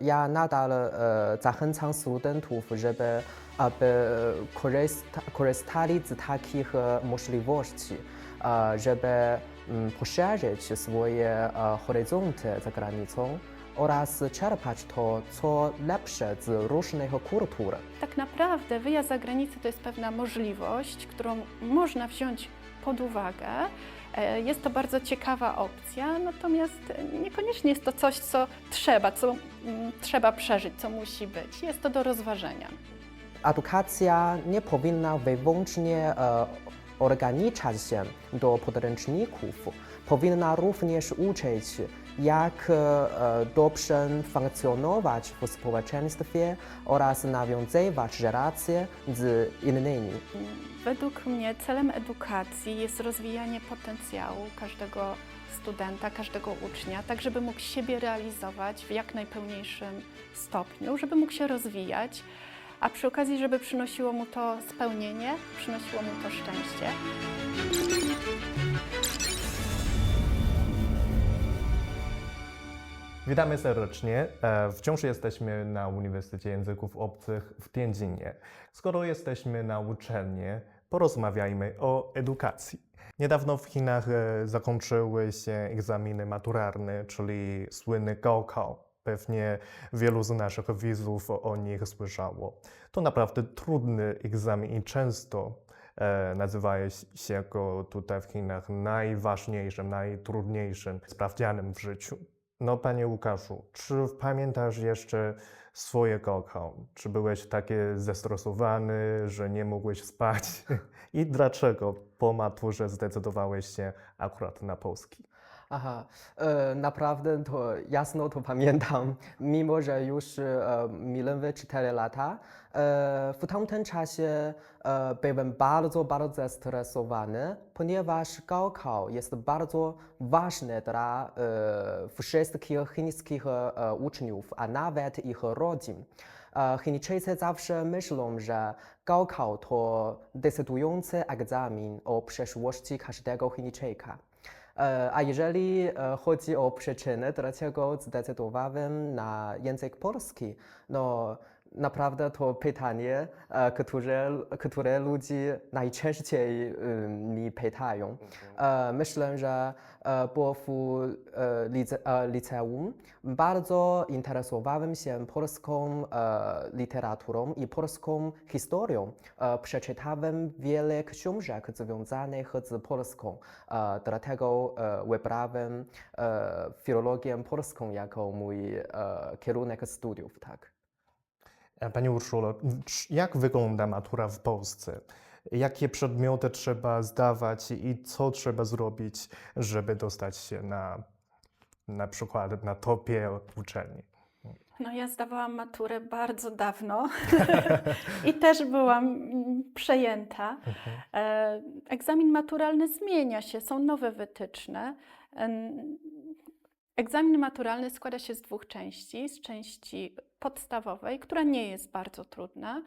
Ja nadal e, zachęcam studentów, żeby aby korzysta, korzystali z takich e, możliwości, e, żeby mm, poszerzyć swoje horyzonty za granicą oraz czerpać to, co lepsze z różnych kultur. Tak naprawdę wyjazd za granicę to jest pewna możliwość, którą można wziąć pod uwagę. E, Jest to bardzo ciekawa opcja, natomiast niekoniecznie jest to coś, co trzeba, co mm, trzeba przeżyć, co musi być. Jest to do rozważenia. Edukacja nie powinna wyłącznie e, ograniczać się do podręczników. Powinna również uczyć, jak e, dobrze funkcjonować w społeczeństwie oraz nawiązywać relacje z innymi. Według mnie celem edukacji jest rozwijanie potencjału każdego studenta, każdego ucznia, tak żeby mógł siebie realizować w jak najpełniejszym stopniu, żeby mógł się rozwijać, a przy okazji, żeby przynosiło mu to spełnienie, przynosiło mu to szczęście. Witamy serdecznie. E, Wciąż jesteśmy na Uniwersytecie Języków Obcych w Tianjinie. Skoro jesteśmy na uczelni, porozmawiajmy o edukacji. Niedawno w Chinach e, zakończyły się egzaminy maturalne, czyli słynny Gaokao. Pewnie wielu z naszych widzów o nich słyszało. To naprawdę trudny egzamin i często e, nazywa się go tutaj w Chinach najważniejszym, najtrudniejszym sprawdzianem w życiu. No, panie Łukaszu, czy pamiętasz jeszcze swoje Gaokao? Czy byłeś taki zestresowany, że nie mogłeś spać? I dlaczego po maturze zdecydowałeś się akurat na polski? Aha, e, naprawdę to jasno to pamiętam, mimo że już e, minęły 4 lata. E, w tamtym czasie e, byłem bardzo, bardzo zestresowany, ponieważ Gaokao jest bardzo ważny dla e, wszystkich chińskich e, uczniów, a nawet ich rodzin. E, Chińczycy zawsze myślą, że Gaokao to decydujący egzamin o przyszłości każdego Chińczyka. E, A jeżeli e, chodzi o przyczyny, dlaczego zdecydowałem na język polski, no naprawdę to pytanie, e, które, które ludzie najczęściej mi pytają. E, Myślę, że e, e, liceum bardzo interesowałem się polską literaturą i polską historią. Przeczytałem wiele książek związanych z Polską, dlatego wybrałem filologię polską jako mój kierunek studiów, tak. E, Pani Urszulo, jak wygląda matura w Polsce? Jakie przedmioty trzeba zdawać i co trzeba zrobić, żeby dostać się na, na przykład na topie uczelni? No ja zdawałam maturę bardzo dawno i też byłam mm, przejęta. E, Egzamin maturalny zmienia się, są nowe wytyczne. Egzamin maturalny składa się z dwóch części. Z części podstawowej, która nie jest bardzo trudna.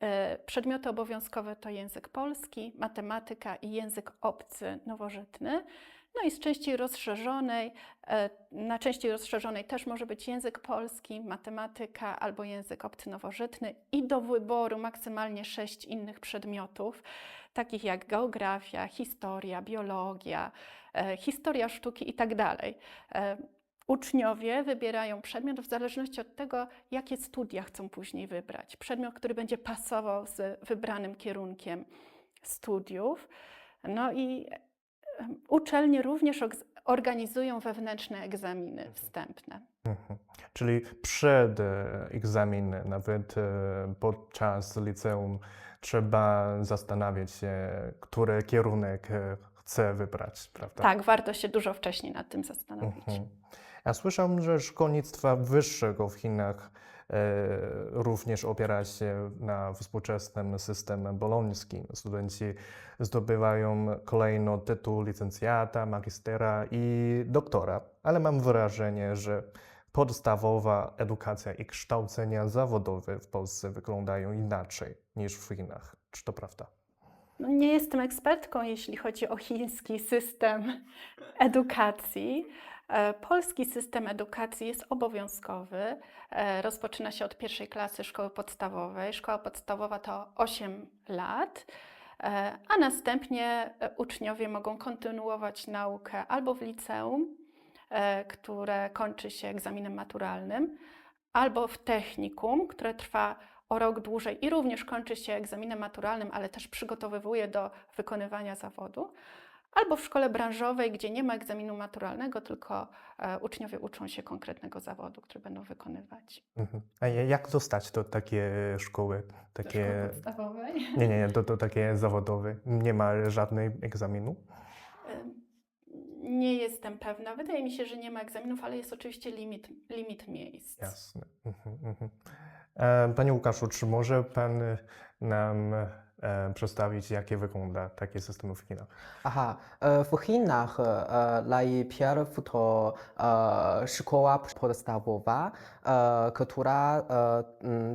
E, Przedmioty obowiązkowe to język polski, matematyka i język obcy nowożytny. No i z części rozszerzonej, e, na części rozszerzonej też może być język polski, matematyka albo język obcy nowożytny i do wyboru maksymalnie sześć innych przedmiotów, takich jak geografia, historia, biologia, e, historia sztuki itd. E, Uczniowie wybierają przedmiot w zależności od tego, jakie studia chcą później wybrać. Przedmiot, który będzie pasował z wybranym kierunkiem studiów. No i em, uczelnie również org- organizują wewnętrzne egzaminy wstępne. Mhm. Czyli przed e, egzaminem, nawet e, podczas liceum, trzeba zastanawiać się, który kierunek e, chce wybrać, prawda? Tak, warto się dużo wcześniej nad tym zastanowić. Mhm. Ja słyszałem, że szkolnictwa wyższego w Chinach również opiera się na współczesnym systemie bolońskim. Studenci zdobywają kolejno tytuł licencjata, magistera i doktora, ale mam wrażenie, że podstawowa edukacja i kształcenia zawodowe w Polsce wyglądają inaczej niż w Chinach. Czy to prawda? No, nie jestem ekspertką, jeśli chodzi o chiński system edukacji, E, Polski system edukacji jest obowiązkowy. E, Rozpoczyna się od pierwszej klasy szkoły podstawowej. Szkoła podstawowa to 8 lat, e, a następnie uczniowie mogą kontynuować naukę albo w liceum, które kończy się egzaminem maturalnym, albo w technikum, które trwa o rok dłużej i również kończy się egzaminem maturalnym, ale też przygotowywuje do wykonywania zawodu, albo w szkole branżowej, gdzie nie ma egzaminu maturalnego, tylko e, uczniowie uczą się konkretnego zawodu, który będą wykonywać. Mhm. A ja- jak dostać do takie szkoły? Do Takie... szkoły podstawowej. Nie, nie, nie, to, to takie zawodowe. Nie ma żadnej egzaminu? Nie jestem pewna. Wydaje mi się, że nie ma egzaminów, ale jest oczywiście limit, limit miejsc. Jasne. Mhm, mhm. Panie Łukaszu, czy może Pan e, nam e, przedstawić, jakie wygląda taki system w Chinach? Aha, e, w Chinach e, najpierw to szkoła podstawowa, która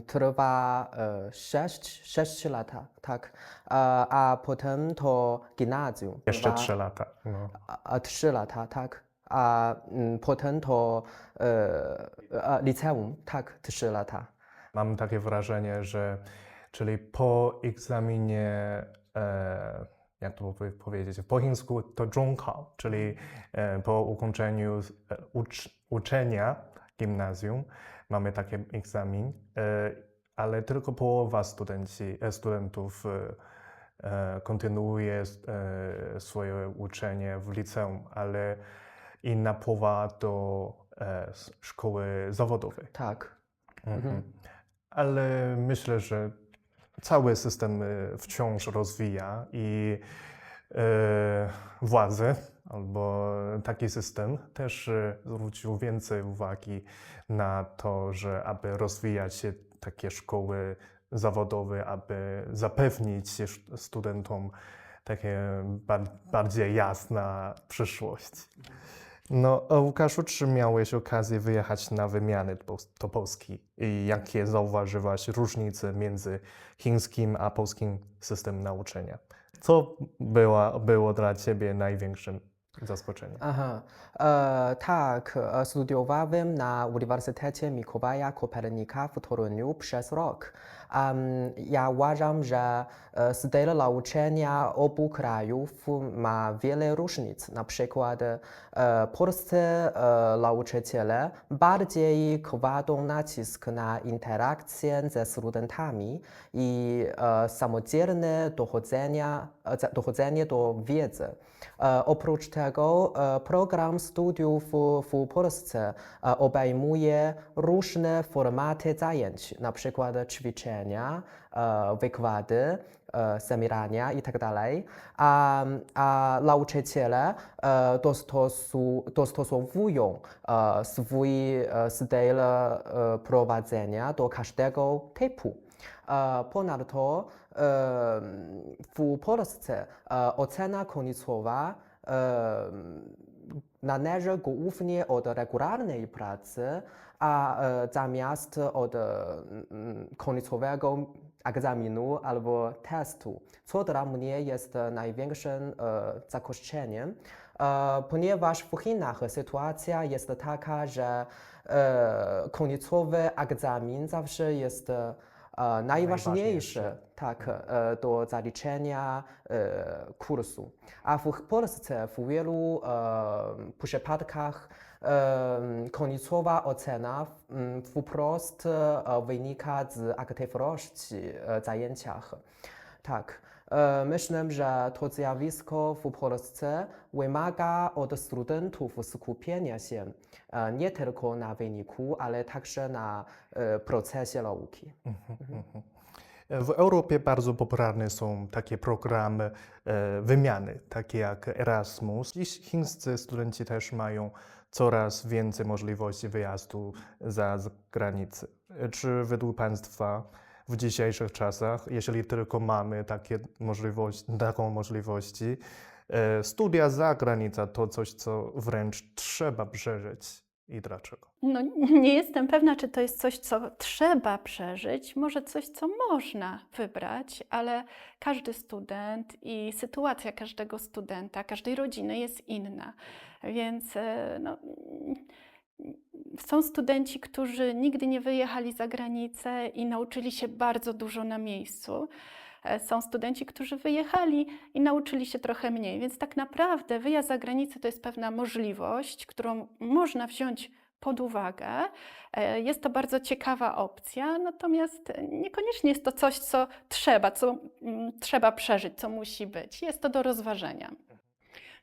trwa e, 6, 6 lat, tak, a potem to gimnazjum. Jeszcze trwa, trzy lata. No. a- a 3 lata, tak, a potem to liceum, tak, 3 lata. Mam takie wrażenie, że czyli po egzaminie, e, jak to powie- powiedzieć, po chińsku to zhongkao, czyli e, po ukończeniu e, ucz, uczenia gimnazjum mamy taki egzamin, e, ale tylko połowa studenci, e, studentów e, e, kontynuuje e, swoje uczenie w liceum, ale inna połowa do e, szkoły zawodowej. Tak. Mhm. Ale myślę, że cały system e, wciąż rozwija i e, władze albo taki system też e, zwrócił więcej uwagi na to, że aby rozwijać się takie szkoły zawodowe, aby zapewnić studentom takie bar- bardziej jasna przyszłość. No, Łukaszu, czy miałeś okazję wyjechać na wymiany do Polski i jakie zauważyłaś różnice między chińskim a polskim systemem nauczania? Co była, było dla Ciebie największym zaskoczeniem? Aha, e, tak, e, studiowałem na Uniwersytecie Mikołaja Kopernika w Toruniu przez rok. Ja uważam, że e, styl nauczania obu krajów ma wiele różnic. Na przykład e, polscy e, nauczyciele bardziej kładą nacisk na interakcję ze studentami i samodzielne dochodzenie do wiedzy. Oprócz tego program studiów w, Polsce obejmuje różne formaty zajęć, na przykład ćwiczenia, e, wykłady, e, seminarium i tak. A, a nauczyciele e, dostosu, dostosowują swój styl prowadzenia do każdego typu. Ponadto w Polsce ocena końcowa należy głównie od regularnej pracy, a e, zamiast od e, mm, końcowego egzaminu albo testu, co dla mnie jest największym e, zaskoczeniem, e, ponieważ w Chinach sytuacja jest taka, że końcowy egzamin zawsze jest e, e, najważniejszy tak, e, do zaliczenia e, kursu. A w Polsce w wielu e, przypadkach e, końcowa ocena mm, wprost e, wynika z aktywności e, zajęciach. Tak. E, Myślę, że to zjawisko w Polsce wymaga od studentów skupienia się e, nie tylko na wyniku, ale także na e, procesie nauki. W Europie bardzo popularne są takie programy e, wymiany, takie jak Erasmus. Dziś chińscy studenci też mają coraz więcej możliwości wyjazdu za granicę. Czy według Państwa w dzisiejszych czasach, jeżeli tylko mamy takie możliwości, taką możliwości, e, studia za granicą to coś, co wręcz trzeba przeżyć? i dlaczego? No, nie jestem pewna, czy to jest coś, co trzeba przeżyć, może coś, co można wybrać, ale każdy student i sytuacja każdego studenta, każdej rodziny jest inna. Więc e, no, są studenci, którzy nigdy nie wyjechali za granicę i nauczyli się bardzo dużo na miejscu. E, Są studenci, którzy wyjechali i nauczyli się trochę mniej, więc tak naprawdę wyjazd za granicę to jest pewna możliwość, którą można wziąć pod uwagę. E, Jest to bardzo ciekawa opcja, natomiast niekoniecznie jest to coś, co trzeba, co mm, trzeba przeżyć, co musi być. Jest to do rozważenia.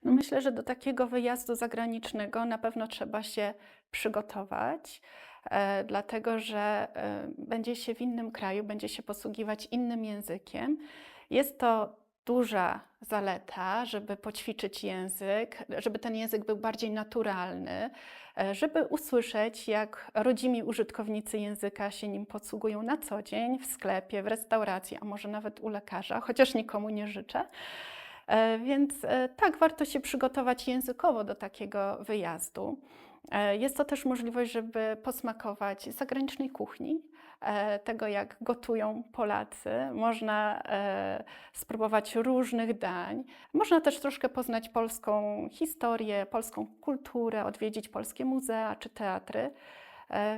No myślę, że do takiego wyjazdu zagranicznego na pewno trzeba się przygotować, e, dlatego że e, będzie się w innym kraju, będzie się posługiwać innym językiem. Jest to duża zaleta, żeby poćwiczyć język, żeby ten język był bardziej naturalny, e, żeby usłyszeć, jak rodzimi użytkownicy języka się nim posługują na co dzień w sklepie, w restauracji, a może nawet u lekarza, chociaż nikomu nie życzę. E, Więc e, tak, warto się przygotować językowo do takiego wyjazdu. E, Jest to też możliwość, żeby posmakować zagranicznej kuchni, tego jak gotują Polacy. Można spróbować różnych dań. Można też troszkę poznać polską historię, polską kulturę, odwiedzić polskie muzea czy teatry.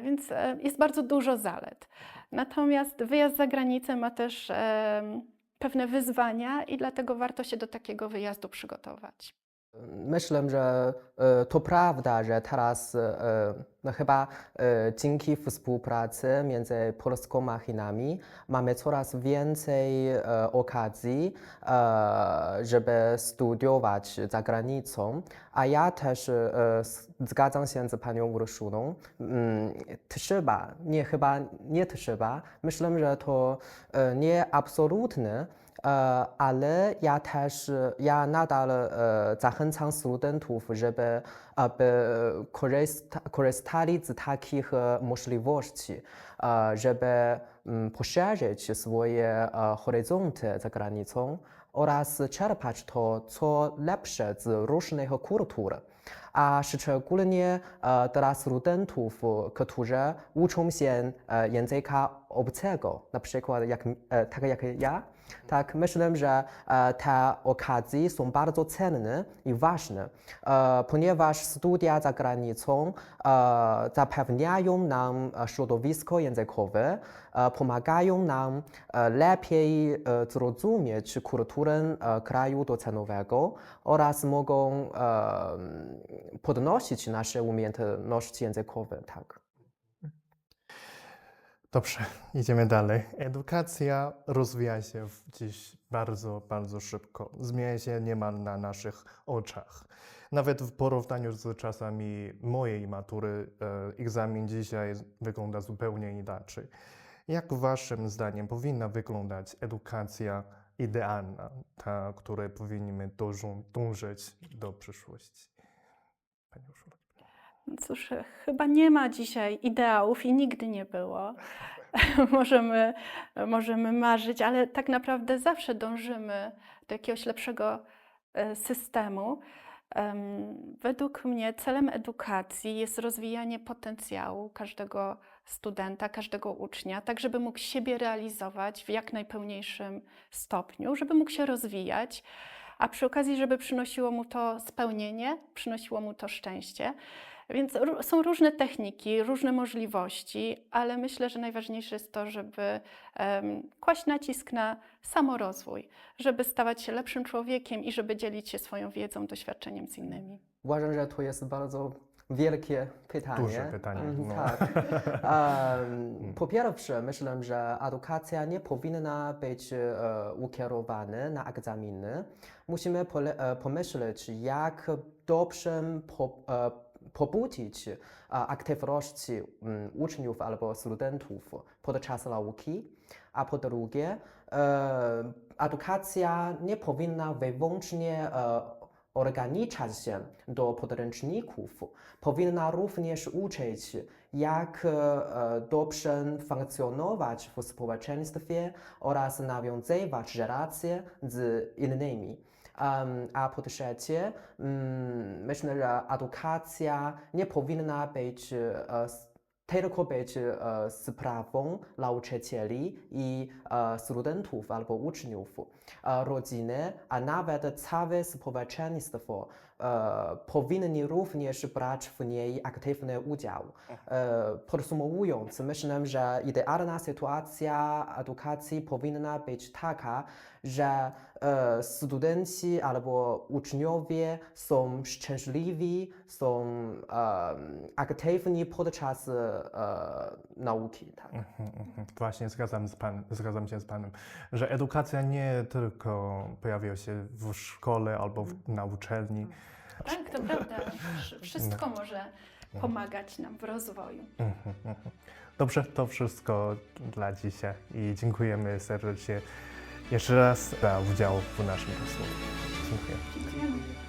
Więc jest bardzo dużo zalet. Natomiast wyjazd za granicę ma też pewne wyzwania i dlatego warto się do takiego wyjazdu przygotować. Myślę, że e, to prawda, że teraz e, no chyba e, dzięki współpracy między Polską a Chinami mamy coraz więcej e, okazji, e, żeby studiować za granicą. A ja też e, zgadzam się z panią Urszuną. Mm, Trzeba, nie chyba nie trzeba. Myślę, że to e, nie absolutne. E, ale ja też, e, ja nadal e, zachęcam studentów, żeby aby korzysta, korzystali z takich e, możliwości, e, żeby mm, poszerzyć swoje e, horyzonty za granicą oraz czerpać to, co lepsze z różnych kultur. A szczególnie e, dla studentów, którzy uczą się e, języka obcego, na przykład jak, tak jak ja, tak, myślę, że te okazje są bardzo cenne i ważne, ponieważ studia za granicą zapewniają nam środowisko językowe, pomagają nam lepiej zrozumieć kulturę kraju docelowego oraz mogą podnosić nasze umiejętności językowe. Tak. Dobrze, idziemy dalej. Edukacja rozwija się dziś bardzo, bardzo szybko. Zmienia się niemal na naszych oczach. Nawet w porównaniu z czasami mojej matury, e, egzamin dzisiaj wygląda zupełnie inaczej. Jak Waszym zdaniem powinna wyglądać edukacja idealna, ta, której powinniśmy dążyć do przyszłości? Pani Urszula. No Cóż, chyba nie ma dzisiaj ideałów i nigdy nie było. możemy, możemy marzyć, ale tak naprawdę zawsze dążymy do jakiegoś lepszego e, systemu. Em, Według mnie celem edukacji jest rozwijanie potencjału każdego studenta, każdego ucznia, tak żeby mógł siebie realizować w jak najpełniejszym stopniu, żeby mógł się rozwijać, a przy okazji, żeby przynosiło mu to spełnienie, przynosiło mu to szczęście. Więc są różne techniki, różne możliwości, ale myślę, że najważniejsze jest to, żeby em, kłaść nacisk na samorozwój, żeby stawać się lepszym człowiekiem i żeby dzielić się swoją wiedzą, doświadczeniem z innymi. Uważam, że to jest bardzo wielkie pytanie. Duże pytanie, Mm, no. Tak. Em, po pierwsze, myślę, że edukacja nie powinna być e, ukierowana na egzaminy. Musimy pole, e, pomyśleć, jak dobrze po, e, pobudzić e, aktywności mm, uczniów albo studentów podczas nauki. A po drugie, e, edukacja nie powinna wyłącznie e, ograniczać się do podręczników, powinna również uczyć, jak e, dobrze funkcjonować w społeczeństwie oraz nawiązywać relacje z innymi. A po trzecie, mm, myślę, że edukacja nie powinna być tylko być e, sprawą nauczycieli i e, studentów albo uczniów. E, Rodziny, a nawet całe społeczeństwo powinni również brać w niej aktywny udział. E, Podsumowując, myślę, że idealna sytuacja edukacji powinna być taka, że e, studenci albo uczniowie są szczęśliwi, są em, aktywni podczas e, nauki. Tak. Mhm, mhm. Właśnie zgadzam, z pan, zgadzam się z Panem, że edukacja nie tylko pojawia się w szkole albo w, na uczelni. Tak, to prawda. Wsz- Wszystko może pomagać nam w rozwoju. Dobrze, to wszystko dla dzisiaj i dziękujemy serdecznie jeszcze raz za udział w naszym rozmowie. Dziękuję. Dziękujemy.